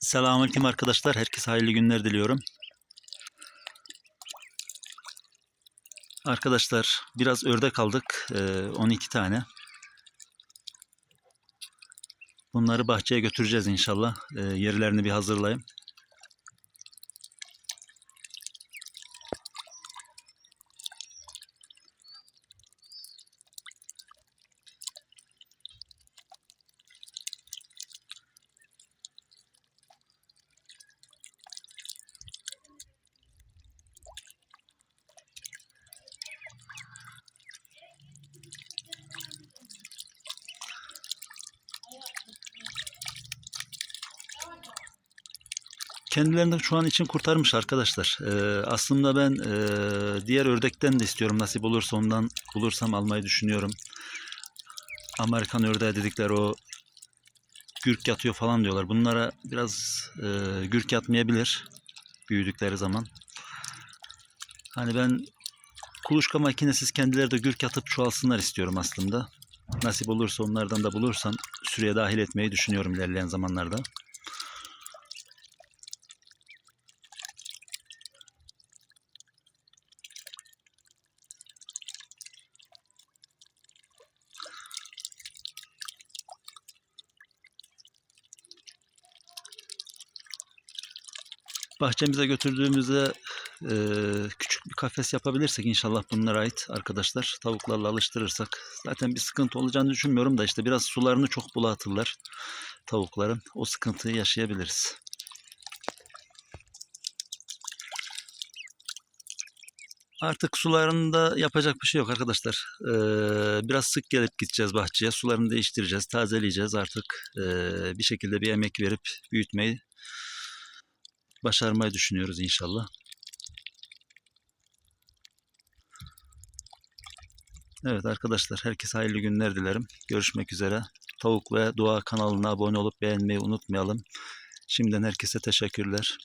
Selamünaleyküm arkadaşlar. Herkese hayırlı günler diliyorum. Arkadaşlar biraz ördek aldık. Ee, 12 tane. Bunları bahçeye götüreceğiz inşallah. Ee, yerlerini bir hazırlayayım. Kendilerini şu an için kurtarmış arkadaşlar. Ee, aslında ben e, diğer ördekten de istiyorum. Nasip olursa ondan bulursam almayı düşünüyorum. Amerikan ördeği dedikleri o gürk yatıyor falan diyorlar. Bunlara biraz e, gürk yatmayabilir büyüdükleri zaman. Hani ben kuluçka makinesiz kendileri de gürk yatıp çoğalsınlar istiyorum aslında. Nasip olursa onlardan da bulursam süreye dahil etmeyi düşünüyorum ilerleyen zamanlarda. Bahçemize götürdüğümüzde e, küçük bir kafes yapabilirsek inşallah bunlara ait arkadaşlar tavuklarla alıştırırsak zaten bir sıkıntı olacağını düşünmüyorum da işte biraz sularını çok bulatırlar tavukların o sıkıntıyı yaşayabiliriz. Artık sularında yapacak bir şey yok arkadaşlar. Ee, biraz sık gelip gideceğiz bahçeye. Sularını değiştireceğiz, tazeleyeceğiz. Artık ee, bir şekilde bir emek verip büyütmeyi başarmayı düşünüyoruz inşallah. Evet arkadaşlar herkese hayırlı günler dilerim. Görüşmek üzere. Tavuk ve Doğa kanalına abone olup beğenmeyi unutmayalım. Şimdiden herkese teşekkürler.